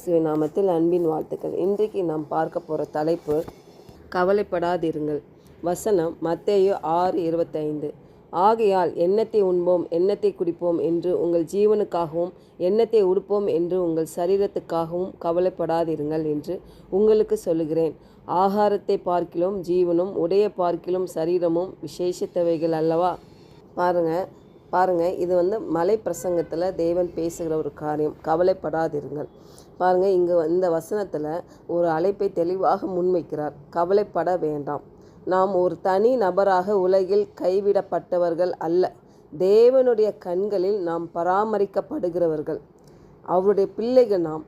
கிறிஸ்துவின் நாமத்தில் அன்பின் வாழ்த்துக்கள். இன்றைக்கு நாம் பார்க்க போகிற தலைப்பு கவலைப்படாதிருங்கள். வசனம் மத்தேயு ஆறு இருபத்தைந்து. ஆகையால் எண்ணத்தை உண்போம் எண்ணத்தை குடிப்போம் என்று உங்கள் ஜீவனுக்காகவும் எண்ணத்தை உடுப்போம் என்று உங்கள் சரீரத்துக்காகவும் கவலைப்படாதிருங்கள் என்று உங்களுக்கு சொல்லுகிறேன். ஆகாரத்தை பார்க்கிலும் ஜீவனும் உடைய பார்க்கிலும் சரீரமும் விசேஷத்தவைகள் அல்லவா? பாருங்கள் பாருங்கள் இது வந்து மலை பிரசங்கத்தில் தேவன் பேசுகிற ஒரு காரியம். கவலைப்படாதிருங்கள். பாருங்கள் இங்கே இந்த வசனத்தில் ஒரு அழைப்பை தெளிவாக முன்வைக்கிறார். கவலைப்பட வேண்டாம். நாம் ஒரு தனி நபராக உலகில் கைவிடப்பட்டவர்கள் அல்ல. தேவனுடைய கண்களில் நாம் பராமரிக்கப்படுகிறவர்கள். அவருடைய பிள்ளைகள் நாம்.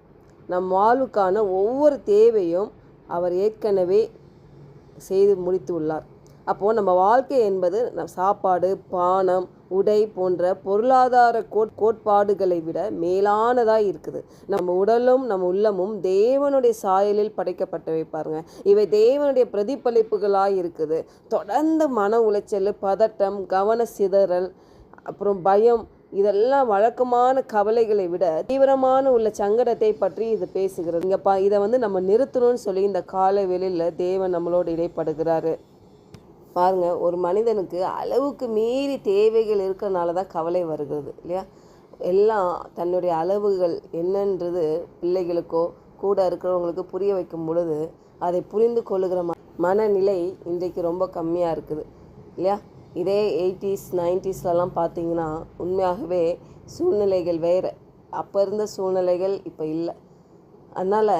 நம் வாழ்வுக்கான ஒவ்வொரு தேவையும் அவர் ஏற்கனவே செய்து முடித்து உள்ளார் அப்போது நம்ம வாழ்க்கை என்பது நம் சாப்பாடு பானம் உடை போன்ற பொருளாதார கோட் கோட்பாடுகளை விட மேலானதாக இருக்குது. நம்ம உடலும் நம்ம உள்ளமும் தேவனுடைய சாயலில் படைக்கப்பட்டவை பாருங்க. இவை தேவனுடைய பிரதிபலிப்புகளாக இருக்குது. தொடர்ந்து மன உளைச்சல் பதட்டம் கவன சிதறல் அப்புறம் பயம் இதெல்லாம் வழக்கமான கவலைகளை விட தீவிரமான உள்ள சங்கடத்தை பற்றி இது பேசுகிறது. இங்கே பா இதை வந்து நம்ம நிறுத்தணும்னு சொல்லி இந்த கால வெளியில் தேவன் நம்மளோடு இடைப்படுகிறாரு. பாருங்கள் ஒரு மனிதனுக்கு அளவுக்கு மீறி தேவைகள் இருக்கிறனால தான் கவலை வருகிறது இல்லையா? எல்லாம் தன்னுடைய அளவுகள் என்னன்றது பிள்ளைகளுக்கோ கூட இருக்கிறவங்களுக்கு புரிய வைக்கும் பொழுது அதை புரிந்து கொள்ளுகிற ம மனநிலை இன்றைக்கு ரொம்ப கம்மியாக இருக்குது இல்லையா? இதே எயிட்டிஸ் நைன்டிஸ்லலாம் பார்த்தீங்கன்னா உண்மையாகவே சூழ்நிலைகள் வேறு. அப்போ இருந்த சூழ்நிலைகள் இப்போ இல்லை. அதனால்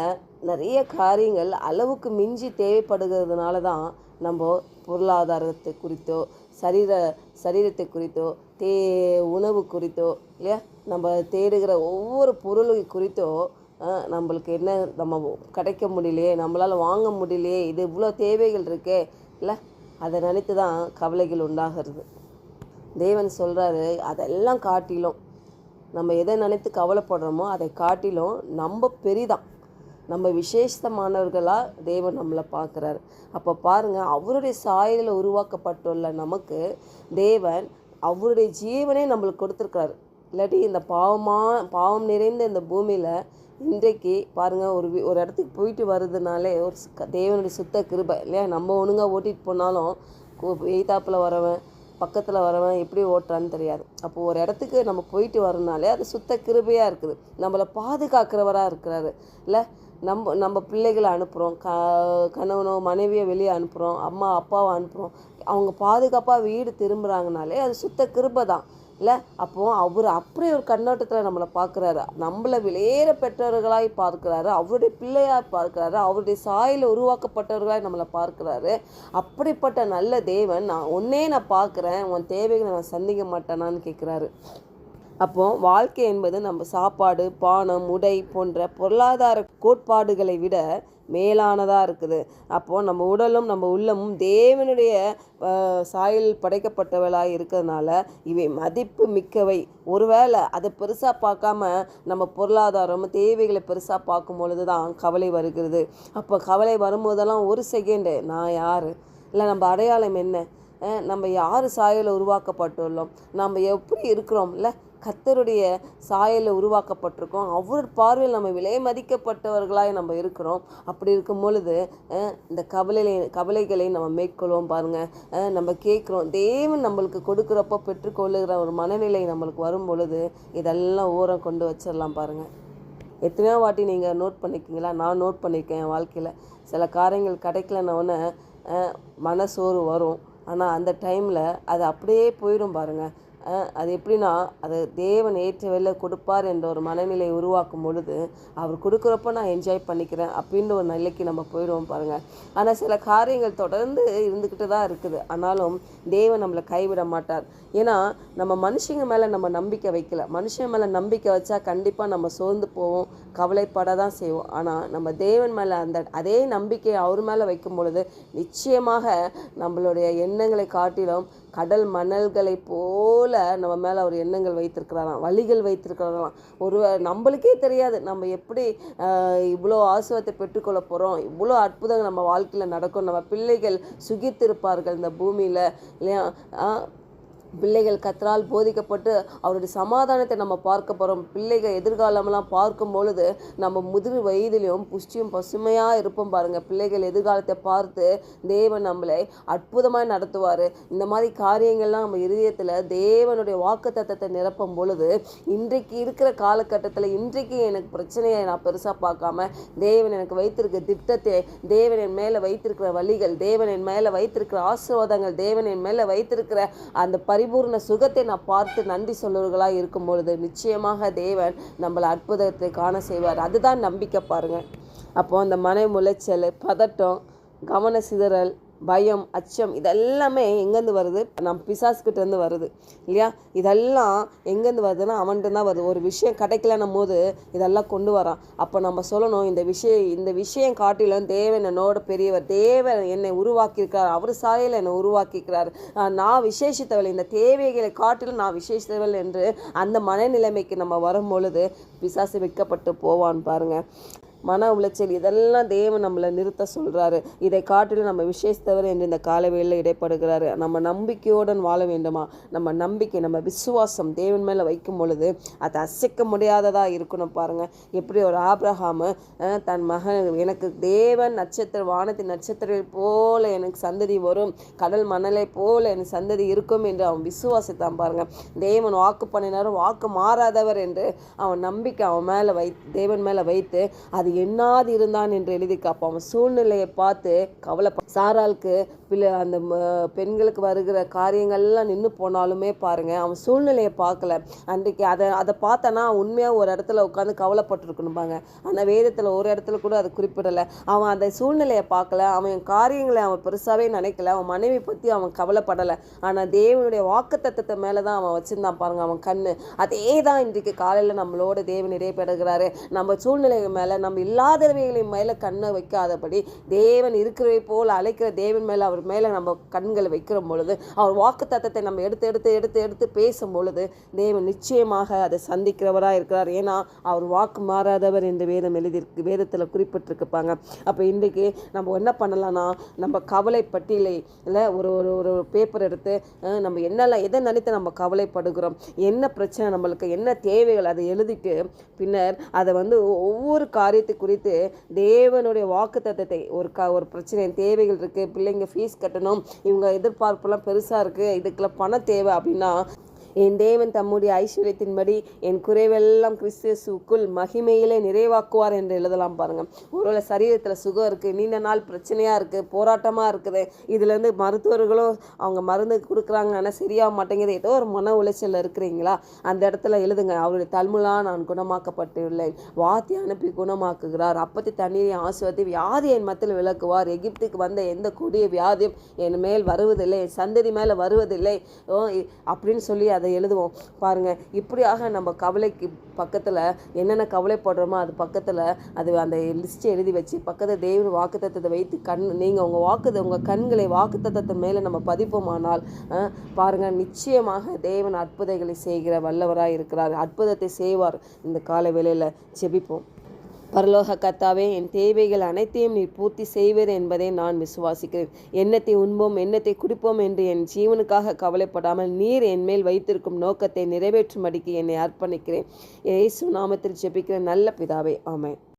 நிறைய காரியங்கள் அளவுக்கு மிஞ்சி தேவைப்படுகிறதுனால தான் நம்ம பொருளாதாரத்தை குறித்தோ சரீர சரீரத்தை குறித்தோ தே உணவு குறித்தோ இல்லையா? நம்ம தேடுகிற ஒவ்வொரு பொருளை குறித்தோ நம்மளுக்கு என்ன நம்ம கிடைக்க முடியலையே நம்மளால் வாங்க முடியலையே இது இவ்வளோ தேவைகள் இருக்கே இல்லை? அதை நினைத்து தான் கவலைகள் உண்டாகிறது. தேவன் சொல்கிறாரு அதெல்லாம் காட்டிலும். நம்ம எதை நினைத்து கவலைப்படுறோமோ அதை காட்டிலும் நம்ம பெரிதான். நம்ம விசேஷமானவர்களாக தேவன் நம்மளை பார்க்குறாரு. அப்போ பாருங்கள் அவருடைய சாயலில் உருவாக்கப்பட்டுள்ள நமக்கு தேவன் அவருடைய ஜீவனே நம்மளுக்கு கொடுத்துருக்காரு இல்லாட்டி இந்த பாவமாக பாவம் நிறைந்த இந்த பூமியில் இன்றைக்கு பாருங்கள் ஒரு ஒரு இடத்துக்கு போயிட்டு வர்றதுனாலே ஒரு தேவனுடைய சுத்த கிருபை இல்லையா? நம்ம ஒழுங்காக ஓட்டிகிட்டு போனாலும் எய்தாப்பில் வரவன் பக்கத்தில் வரவன் எப்படி ஓட்டுறான்னு தெரியாது. அப்போது ஒரு இடத்துக்கு நம்ம போயிட்டு வரனாலே அது சுத்த கிருபையாக இருக்குது. நம்மளை பாதுகாக்கிறவராக இருக்கிறாரு. இல்லை நம்ம நம்ம பிள்ளைகளை அனுப்புகிறோம் க கணவனோ மனைவியை வெளியே அனுப்புகிறோம் அம்மா அப்பாவை அனுப்புகிறோம் அவங்க பாதுகாப்பாக வீடு திரும்புகிறாங்கனாலே அது சுத்த கிருபை தான். இல்லை அப்போது அவர் அப்படி ஒரு கண்ணோட்டத்தில் நம்மளை பார்க்குறாரு நம்மளை வெளியேற பெற்றவர்களாய் பார்க்குறாரு. அவருடைய பிள்ளையாய் பார்க்குறாரு. அவருடைய சாயில் உருவாக்கப்பட்டவர்களாய் நம்மளை பார்க்குறாரு. அப்படிப்பட்ட நல்ல தேவன் நான் ஒன்னே நான் பார்க்குறேன். உன் தேவைகளை நான் சந்திக்க மாட்டேனான்னு கேட்குறாரு அப்போ வாழ்க்கை என்பது நம்ம சாப்பாடு பானம் உடை போன்ற பொருளாதார கோட்பாடுகளை விட மேலானதாக இருக்குது. அப்போது நம்ம உடலும் நம்ம உள்ளமும் தேவனுடைய சாயல் சாயலில் படைக்கப்பட்டவளாக இருக்கிறதுனால இவை மதிப்பு மிக்கவை. ஒருவேளை அதை பெருசாக பார்க்காம நம்ம பொருளாதாரம் தேவைகளை பெருசாக பார்க்கும் பொழுது தான் கவலை வருகிறது. அப்போ கவலை வரும்போதெல்லாம் ஒரு செகண்டு நான் யார்? இல்லை நம்ம அடையாளம் என்ன? நம்ம யார் சாயலில் உருவாக்கப்பட்டுள்ளோம்? நம்ம எப்படி இருக்கிறோம்? இல்லை கத்தருடைய சாயலில் உருவாக்கப்பட்டிருக்கோம். அவர் பார்வையில் நம்ம விலை மதிக்கப்பட்டவர்களாக நம்ம இருக்கிறோம். அப்படி இருக்கும் பொழுது இந்த கவலை கவலைகளை நம்ம மேற்கொள்வோம் பாருங்கள் நம்ம கேட்குறோம். தேவன் நம்மளுக்கு கொடுக்குறப்போ பெற்றுக்கொள்ளுகிற ஒரு மனநிலை நம்மளுக்கு வரும் பொழுது இதெல்லாம் ஓரம் கொண்டு வச்சிடலாம் பாருங்கள் எத்தனையோ வாட்டி நீங்கள் நோட் பண்ணிக்கிங்களா நான் நோட் பண்ணியிருக்கேன் என் வாழ்க்கையில். சில காரியங்கள் கிடைக்கலன்னொன்னே மனசோறு வரும். ஆனால் அந்த டைமில் அது அப்படியே போயிடும் பாருங்கள் அது எப்படின்னா அது தேவன் ஏற்ற வேலை கொடுப்பார் என்ற ஒரு மனநிலை உருவாக்கும் பொழுது அவர் கொடுக்குறப்ப நான் என்ஜாய் பண்ணிக்கிறேன் அப்படின்ற ஒரு நிலைக்கு நம்ம போயிடுவோம் பாருங்கள் ஆனால் சில காரியங்கள் தொடர்ந்து இருந்துக்கிட்டு தான் இருக்குது. ஆனாலும் தேவன் நம்மளை கைவிட மாட்டார். ஏன்னா நம்ம மனுஷங்க மேலே நம்ம நம்பிக்கை வைக்கல. மனுஷன் மேலே நம்பிக்கை வச்சா கண்டிப்பாக நம்ம சோர்ந்து போவோம். கவலைப்பட தான் செய்வோம். ஆனால் நம்ம தேவன் மேலே அந்த அதே நம்பிக்கையை அவர் மேலே வைக்கும் பொழுது நிச்சயமாக நம்மளுடைய எண்ணங்களை காட்டிலும் கடல் மணல்களை போல நம்ம மேலே அவர் எண்ணங்கள் வைத்திருக்கிறாராம் வழிகள் வைத்திருக்கிறாராம். ஒரு நம்மளுக்கே தெரியாது நம்ம எப்படி இவ்வளோ ஆசுவத்தை பெற்றுக்கொள்ள போகிறோம் இவ்வளோ அற்புதங்கள் நம்ம வாழ்க்கையில் நடக்கும் நம்ம பிள்ளைகள் சுகித்திருப்பார்கள் இந்த பூமியில் இல்லையா? பிள்ளைகள் கத்தரால் போதிக்கப்பட்டு அவருடைய சமாதானத்தை நம்ம பார்க்க போகிறோம் பிள்ளைகள் எதிர்காலம்லாம் பார்க்கும் பொழுது நம்ம முதிர் வயதிலையும் புஷ்டியும் பசுமையாக இருப்போம் பாருங்கள் பிள்ளைகள் எதிர்காலத்தை பார்த்து தேவன் நம்மளை அற்புதமாக நடத்துவார். இந்த மாதிரி காரியங்கள்லாம் நம்ம இருதயத்தில் தேவனுடைய வாக்கு தத்தத்தை நிரப்பும் பொழுது இன்றைக்கு இருக்கிற காலகட்டத்தில் இன்றைக்கு எனக்கு பிரச்சனையை நான் பெருசாக பார்க்காம தேவன் எனக்கு வைத்திருக்க திட்டத்தை தேவன் என் மேலே வைத்திருக்கிற வழிகள் தேவன் என் மேலே வைத்திருக்கிற ஆசீர்வாதங்கள் தேவன் என் மேலே வைத்திருக்கிற அந்த பரி பரிபூர்ண சுகத்தை நான் பார்த்து நன்றி சொல்லுவர்களாக இருக்கும் பொழுது நிச்சயமாக தேவன் நம்மளை அற்புதத்தை காண செய்வார். அதுதான் நம்பிக்கை பாருங்கள் அப்போது அந்த மனை முளைச்சல் பதட்டம் கவன சிதறல் பயம் அச்சம் இதெல்லாமே எங்கேருந்து வருது? நம் பிசாசுக்கிட்டேருந்து வருது இல்லையா? இதெல்லாம் எங்கேருந்து வருதுன்னா அவன்கிட்ட தான் வருது. ஒரு விஷயம் கிடைக்கலன்னும் போது இதெல்லாம் கொண்டு வரான். அப்போ நம்ம சொல்லணும் இந்த விஷயம் இந்த விஷயம் காட்டிலும் தேவன் என்னோட பெரியவர் தேவன் என்னை உருவாக்கியிருக்கார் அவர் சாயல் என்னை உருவாக்கியிருக்கிறார். நான் விசேஷித்தவள் இந்த தேவைகளை காட்டிலும் நான் விசேஷித்தவள் என்று அந்த மனநிலைமைக்கு நம்ம வரும் பொழுது பிசாசு விற்கப்பட்டு போவான் பாருங்கள் மன உளைச்சல் இதெல்லாம் தேவன் நம்மளை நிறுத்த சொல்கிறாரு இதை காட்டிலும் நம்ம விசேஷத்தவர் என்று இந்த காலவேளில் இடைப்படுகிறாரு. நம்ம நம்பிக்கையுடன் வாழ வேண்டுமா? நம்ம நம்பிக்கை நம்ம விசுவாசம் தேவன் மேலே வைக்கும் பொழுது அது அசைக்க முடியாததாக இருக்கணும் பாருங்கள் எப்படி ஒரு ஆப்ரஹாமு தன் மகன் எனக்கு தேவன் நட்சத்திர வானத்தின் நட்சத்திரம் போல எனக்கு சந்ததி வரும் கடல் மணலை போல எனக்கு சந்ததி இருக்கும் என்று அவன் விசுவாசித்தான் பாருங்கள் தேவன் வாக்கு பண்ணினாரும் வாக்கு மாறாதவர் என்று அவன் நம்பிக்கை அவன் மேலே வை தேவன் மேலே வைத்து அது எண்ணாது இருந்தான் என்று எழுதி காப்பான் அவன் சூழ்நிலையை பார்த்து கவலை சாராளுக்கு பிள்ளை அந்த பெண்களுக்கு வருகிற காரியங்கள்லாம் நின்று போனாலுமே பாருங்கள் அவன் சூழ்நிலையை பார்க்கல. அன்றைக்கு அதை அதை பார்த்தனா உண்மையாக ஒரு இடத்துல உட்காந்து கவலைப்பட்டிருக்கணும்பாங்க ஆனால் வேதத்தில் ஒரு இடத்துல கூட அது குறிப்பிடலை. அவன் அந்த சூழ்நிலையை பார்க்கல. அவன் காரியங்களை அவன் பெருசாகவே நினைக்கல. அவன் மனைவி பற்றி அவன் கவலைப்படலை. ஆனால் தேவனுடைய வாக்குத்தத்தத்தை மேலே தான் அவன் வச்சிருந்தான் பாருங்க அவன் கண் அதே தான் இன்றைக்கு காலையில் நம்மளோட தேவன் இடைப்படுகிறாரு நம்ம சூழ்நிலை மேலே நம்ம இல்லாதவைகளின் மேலே கண்ணை வைக்காதபடி தேவன் இருக்கிறவை போல் அழைக்கிற தேவன் மேலே அவர் மேலே நம்ம கண்களை வைக்கிற பொழுது அவர் வாக்கு தத்தத்தை நம்ம எடுத்து எடுத்து எடுத்து எடுத்து பேசும் பொழுது தேவன் நிச்சயமாக அதை சந்திக்கிறவராக இருக்கிறார். ஏன்னா அவர் வாக்கு மாறாதவர் என்று வேதம் எழுதியிருக்கு வேதத்தில் குறிப்பிட்டிருக்குப்பாங்க. அப்போ இன்றைக்கு நம்ம என்ன பண்ணலாம்னா நம்ம கவலை பட்டியலை ஒரு ஒரு ஒரு பேப்பர் எடுத்து நம்ம என்னெல்லாம் எதை நினைத்து நம்ம கவலைப்படுகிறோம் என்ன பிரச்சனை நம்மளுக்கு என்ன தேவைகள் அதை எழுதிட்டு பின்னர் அதை வந்து ஒவ்வொரு காரியத்தை குறித்து தேவனுடைய வாக்கு தத்தத்தை ஒரு க ஒரு பிரச்சனை தேவைகள் இருக்குது பிள்ளைங்க ஃபீஸ் கட்டணும் இவங்க எதிர்பார்ப்புலாம் பெருசாக இருக்குது இதுக்கெல்லாம் பணம் தேவை அப்படின்னா என் தேவன் தம்முடைய ஐஸ்வர்யத்தின்படி என் குறைவெல்லாம் கிறிஸ்துக்குள் மகிமையிலே நிறைவாக்குவார் என்று எழுதலாம் பாருங்கள் ஒருவேளை சரீரத்தில் சுகம் இருக்குது நீண்ட நாள் பிரச்சனையாக இருக்குது போராட்டமாக இருக்குது இதுலேருந்து மருத்துவர்களும் அவங்க மருந்து கொடுக்குறாங்க ஆனால் சரியாக மாட்டேங்குது. ஏதோ ஒரு மன உளைச்சலில் இருக்கிறீங்களா? அந்த இடத்துல எழுதுங்க. அவருடைய தல்முலா நான் குணமாக்கப்பட்டுள்ளேன். வாத்தி அனுப்பி குணமாக்குகிறார். அப்பத்தி தண்ணீரை ஆசுவத்தை வியாதி என் மத்தியில் விளக்குவார். எகிப்துக்கு வந்த எந்த கொடிய வியாதியும் என் மேல் வருவதில்லை. என் சந்ததி மேலே வருவதில்லை. ஓ, அப்படின்னு சொல்லி அதை அதை எழுதுவோம். பாருங்கள் இப்படியாக நம்ம கவலைக்கு பக்கத்தில் என்னென்ன கவலைப்படுறோமோ அது பக்கத்தில் அது அந்த லிஸ்ட்டை எழுதி வச்சு பக்கத்தில் தேவன் வாக்குத்தத்தை வைத்து கண் நீங்கள் உங்கள் வாக்கு உங்கள் கண்களை வாக்குத்தத்தத்தை மேலே நம்ம பதிப்போமானால் பாருங்கள் பாருங்க நிச்சயமாக தேவன் அற்புதங்களை செய்கிற வல்லவராக இருக்கிறார் அற்புதத்தை செய்வார். இந்த கால வேளையில் செபிப்போம் பரலோக கத்தாவே என் தேவைகள் அனைத்தையும் நீர் பூர்த்தி செய்வீர் என்பதை நான் விசுவாசிக்கிறேன். எண்ணத்தை உண்போம் எண்ணத்தை குடிப்போம் என்று என் ஜீவனுக்காக கவலைப்படாமல் நீர் என் மேல் வைத்திருக்கும் நோக்கத்தை நிறைவேற்றும்படிக்கு என்னை அர்ப்பணிக்கிறேன். இயேசு நாமத்தில் ஜெபிக்கிற நல்ல பிதாவே ஆமை